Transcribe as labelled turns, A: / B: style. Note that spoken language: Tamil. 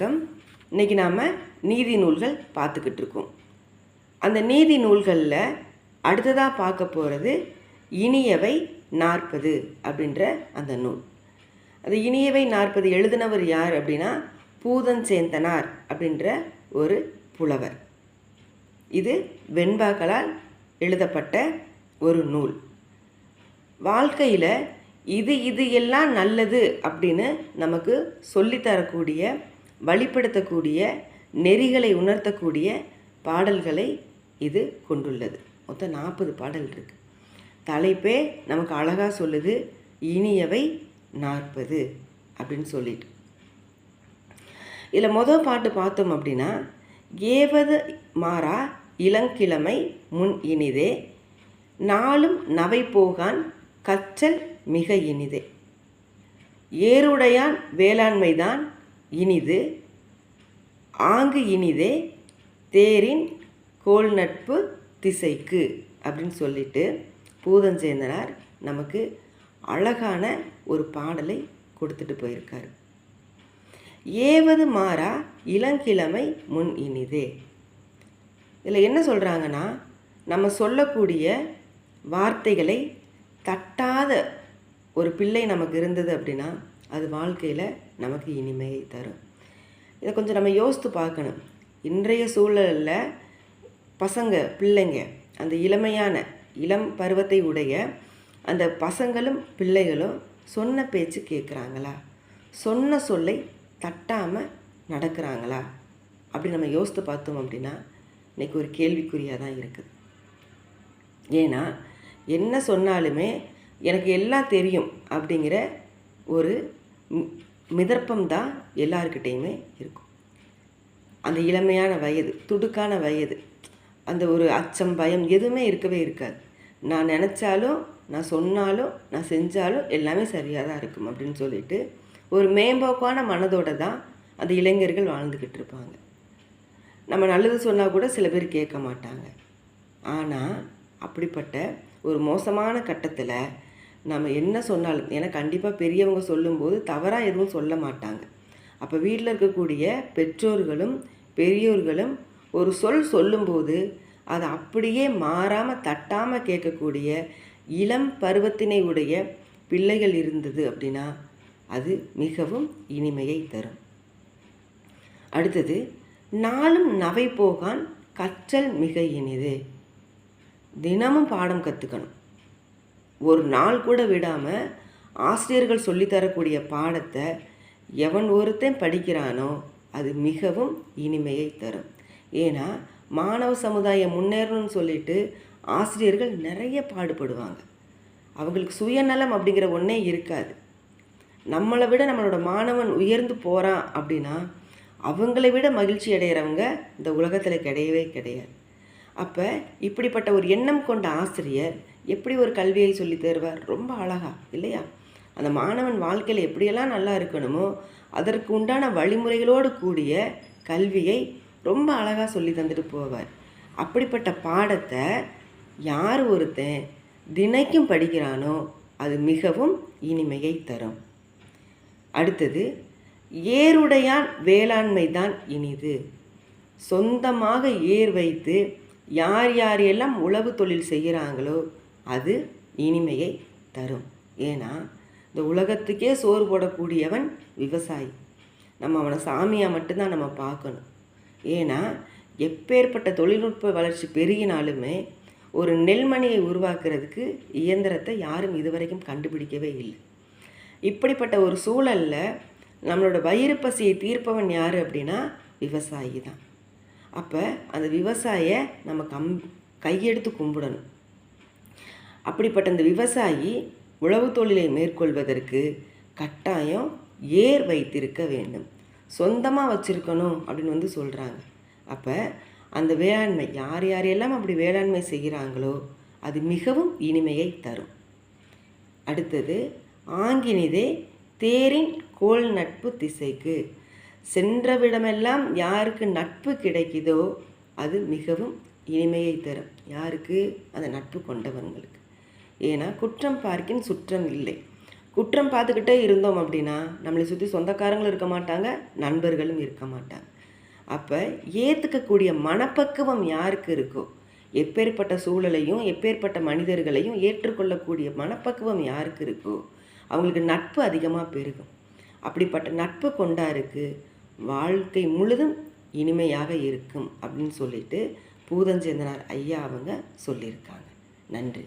A: வணக்கம். இன்னைக்கு நாம் நீதி நூல்கள் பார்த்துக்கிட்டு இருக்கோம் அந்த நீதி நூல்களில் அடுத்ததாக பார்க்க போகிறது இனியவை நாற்பது அப்படின்ற அந்த நூல். அது இனியவை நாற்பது எழுதினவர் யார் அப்படின்னா பூதன் சேந்தனார் அப்படின்ற ஒரு புலவர். இது வெண்பாக்களால் எழுதப்பட்ட ஒரு நூல். வாழ்க்கையில் இது இது எல்லாம் நல்லது அப்படின்னு நமக்கு சொல்லித்தரக்கூடிய வழிப்படுத்தக்கூடிய நெறிகளை உணர்த்தக்கூடிய பாடல்களை இது கொண்டுள்ளது. மொத்தம் நாற்பது பாடல் இருக்கு. தலைப்பே நமக்கு அழகாக சொல்லுது இனியவை நாற்பது அப்படின்னு சொல்லிட்டு. இதில் மொதல் பாட்டு பார்த்தோம் அப்படின்னா ஏவது மாறா இளங்கிழமை முன் இனிதே நாளும் நவை போகான் கச்சல் மிக இனிதே. ஏருடையான் வேளாண்மைதான் இனிது. ஆங்கு இனிதே தேரின் கோல் நட்பு திசைக்கு அப்படின்னு சொல்லிட்டு பூதஞ்சேந்தனார் நமக்கு அழகான ஒரு பாடலை கொடுத்துட்டு போயிருக்காரு. ஏவது மாறா இளங்கிழமை முன் இனிதே. இதில் என்ன சொல்கிறாங்கன்னா நம்ம சொல்லக்கூடிய வார்த்தைகளை தட்டாத ஒரு பிள்ளை நமக்கு இருந்தது அப்படின்னா அது வாழ்க்கையில் நமக்கு இனிமையை தரும். இதை கொஞ்சம் நம்ம யோசித்து பார்க்கணும். இன்றைய சூழலில் பசங்க பிள்ளைங்க அந்த இளமையான இளம் பருவத்தை உடைய அந்த பசங்களும் பிள்ளைகளும் சொன்ன பேச்சு கேட்குறாங்களா? சொன்ன சொல்லை தட்டாமல் நடக்கிறாங்களா? அப்படி நம்ம யோசித்து பார்த்தோம் அப்படின்னா இன்றைக்கி ஒரு கேள்விக்குறியாக தான் இருக்குது. ஏன்னா என்ன சொன்னாலுமே எனக்கு எல்லாம் தெரியும் அப்படிங்கிற ஒரு மிதர்ப்பம் தான் எல்லாருக்கிட்டேயுமே இருக்கும். அந்த இளமையான வயது துடுக்கான வயது அந்த ஒரு அச்சம் பயம் எதுவுமே இருக்கவே இருக்காது. நான் நினச்சாலும் நான் சொன்னாலும் நான் செஞ்சாலும் எல்லாமே சரியாக தான் இருக்கும் அப்படின்னு சொல்லிட்டு ஒரு மேம்போக்கான மனதோடு தான் அந்த இளைஞர்கள் வாழ்ந்துக்கிட்டு இருப்பாங்க. நம்ம நல்லது சொன்னால் கூட சில பேர் கேட்க மாட்டாங்க. ஆனால் அப்படிப்பட்ட ஒரு மோசமான கட்டத்தில் நம்ம என்ன சொன்னாலும் ஏன்னா கண்டிப்பாக பெரியவங்க சொல்லும்போது தவறாக எதுவும் சொல்ல மாட்டாங்க. அப்போ வீட்டில் இருக்கக்கூடிய பெற்றோர்களும் பெரியோர்களும் ஒரு சொல் சொல்லும்போது அது அப்படியே மாறாமல் தட்டாமல் கேட்கக்கூடிய இளம் பருவத்தினை உடைய பிள்ளைகள் இருந்தது அப்படின்னா அது மிகவும் இனிமையை தரும். அடுத்தது நாளும் நவை போகான் கற்றல் மிக இனிது. தினமும் பாடம் கற்றுக்கணும் ஒரு நாள் கூட விடாமல் ஆசிரியர்கள் சொல்லித்தரக்கூடிய பாடத்தை எவன் ஒருத்தன் படிக்கிறானோ அது மிகவும் இனிமையை தரும். ஏன்னா மாணவ சமுதாயம் முன்னேறணும்னு சொல்லிட்டு ஆசிரியர்கள் நிறைய பாடுபடுவாங்க. அவங்களுக்கு சுயநலம் அப்படிங்கிற ஒன்றே இருக்காது. நம்மளை விட நம்மளோட மாணவன் உயர்ந்து போகிறான் அப்படின்னா அவங்களை விட மகிழ்ச்சி அடைகிறவங்க இந்த உலகத்தில் கிடையவே கிடையாது. அப்போ இப்படிப்பட்ட ஒரு எண்ணம் கொண்ட ஆசிரியர் எப்படி ஒரு கல்வியை சொல்லித் தருவார்? ரொம்ப அழகா இல்லையா? அந்த மாணவன் வாழ்க்கையில் எப்படியெல்லாம் நல்லா இருக்கணுமோ அதற்கு உண்டான வழிமுறைகளோடு கூடிய கல்வியை ரொம்ப அழகாக சொல்லி தந்துட்டு போவார். அப்படிப்பட்ட பாடத்தை யார் ஒருத்தன் தினைக்கும் படிக்கிறானோ அது மிகவும் இனிமையை தரும். அடுத்தது ஏருடையான் வேளாண்மை தான் இனிது. சொந்தமாக ஏர் வைத்து யார் யார் எல்லாம் உழவு தொழில் செய்கிறாங்களோ அது இனிமையை தரும். ஏன்னா இந்த உலகத்துக்கே சோறு போடக்கூடியவன் விவசாயி. நம்ம அவனை சாமியாக மட்டும்தான் நம்ம பார்க்கணும். ஏன்னா எப்பேற்பட்ட தொழில்நுட்ப வளர்ச்சி பெருகினாலுமே ஒரு நெல்மணியை உருவாக்குறதுக்கு இயந்திரத்தை யாரும் இதுவரைக்கும் கண்டுபிடிக்கவே இல்லை. இப்படிப்பட்ட ஒரு சூழலில் நம்மளோட வயிறு பசியை தீர்ப்பவன் யார் அப்படின்னா விவசாயி தான். அப்போ அந்த விவசாய நம்ம கம் கையெடுத்து கும்பிடணும். அப்படிப்பட்ட அந்த விவசாயி உழவு தொழிலை மேற்கொள்வதற்கு கட்டாயம் ஏர் வைத்திருக்க வேண்டும். சொந்தமாக வச்சுருக்கணும் அப்படின்னு வந்து சொல்கிறாங்க அப்போ அந்த வேளாண்மை யார் யாரெல்லாம் அப்படி வேளாண்மை செய்கிறாங்களோ அது மிகவும் இனிமையை தரும். அடுத்தது ஆங்கினிதே தேரின் கோல் நட்பு திசைக்கு. சென்றவிடமெல்லாம் யாருக்கு நட்பு கிடைக்குதோ அது மிகவும் இனிமையை தரும். யாருக்கு? அந்த நட்பு கொண்டவங்களுக்கு ஏன்னா குற்றம் பார்க்கின் சுற்றம் இல்லை. குற்றம் பார்த்துக்கிட்டே இருந்தோம் அப்படின்னா நம்மளை சுற்றி சொந்தக்காரங்களும் இருக்க மாட்டாங்க நண்பர்களும் இருக்க மாட்டாங்க. அப்போ ஏற்றுக்கக்கூடிய மனப்பக்குவம் யாருக்கு இருக்கோ எப்பேற்பட்ட சூழலையும் எப்பேற்பட்ட மனிதர்களையும் ஏற்றுக்கொள்ளக்கூடிய மனப்பக்குவம் யாருக்கு இருக்கோ அவங்களுக்கு நட்பு அதிகமாக பெருகும். அப்படிப்பட்ட நட்பு கொண்டாருக்கு வாழ்க்கை முழுதும் இனிமையாக இருக்கும் அப்படின்னு சொல்லிட்டு பூதஞ்சேந்தனார் ஐயா அவங்க சொல்லியிருக்காங்க. நன்றி.